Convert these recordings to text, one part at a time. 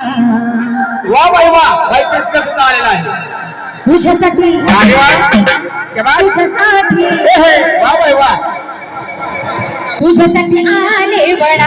वा बाई वा. बाई कृष्ण सुद्धा आलेला आहे. तुझ्यासाठी तुझ्यासाठी आले बडा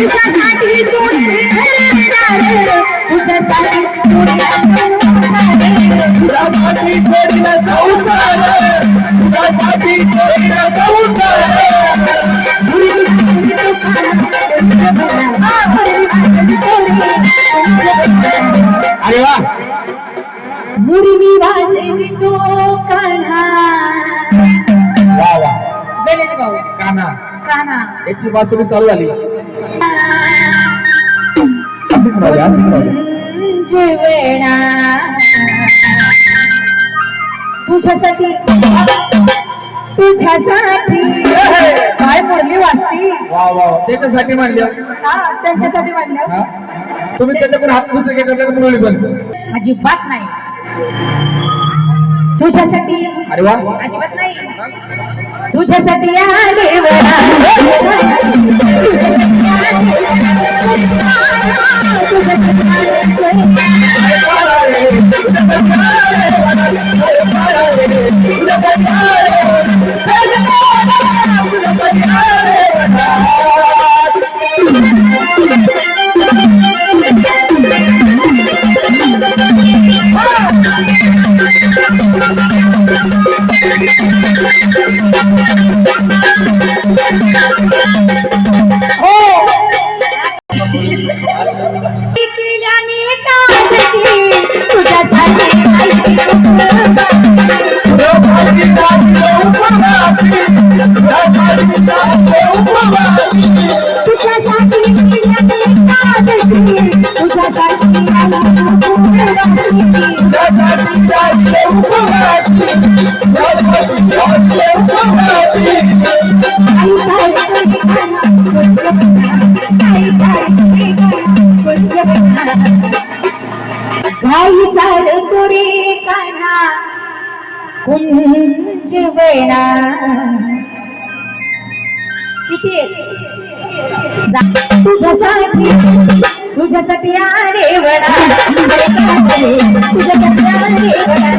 तुझ्यासाठी तुझ्यासाठी अरे वा. मुरली वाजवी तो कान्हा. वा वा. गणेश भाऊ काना कान्हा. याची बासुरी चालू झाली. तुझ्यासाठी तुझ्यासाठी. काय मुरली वाजती वा वा. त्याच्यासाठी म्हणलं. हा त्यांच्यासाठी म्हणलं. हा? तुम्ही त्याच्याकडून हात दुसरे घेतला मुरळी पण अजिबात नाही. तुझ्यासाठी अरे वा. अजिबात नाही. तुझ्यासाठी आले वडा. केल्याने तुझ्यासाठी केल्याने तुरे काढा. कुंज वेणा किती आहेत? तुझ्यासाठी तुझ्यासाठी आरे वडा. तुझ्यासाठी आरे वडा.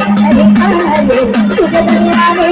तुझ्यासाठी आरे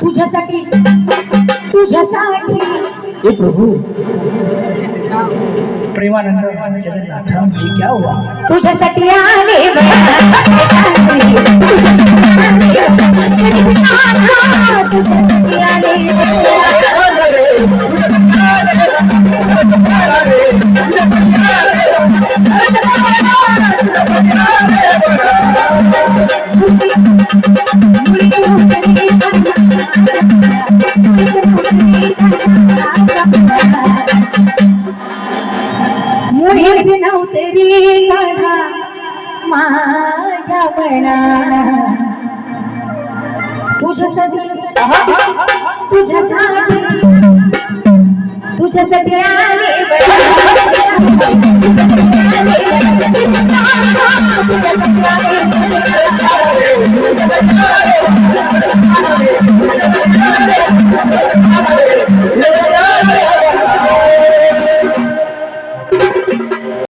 तुझ्यासाठी तुझ्यासाठी. हे प्रभू प्रेमानंद जगन्नाथ क्या हुआ तुझ्यासाठी आले नवतरी नव्हतरी काढा माझ्या मना तुझ्यासाठी तुझ्यासाठी तुझ्यासाठी आले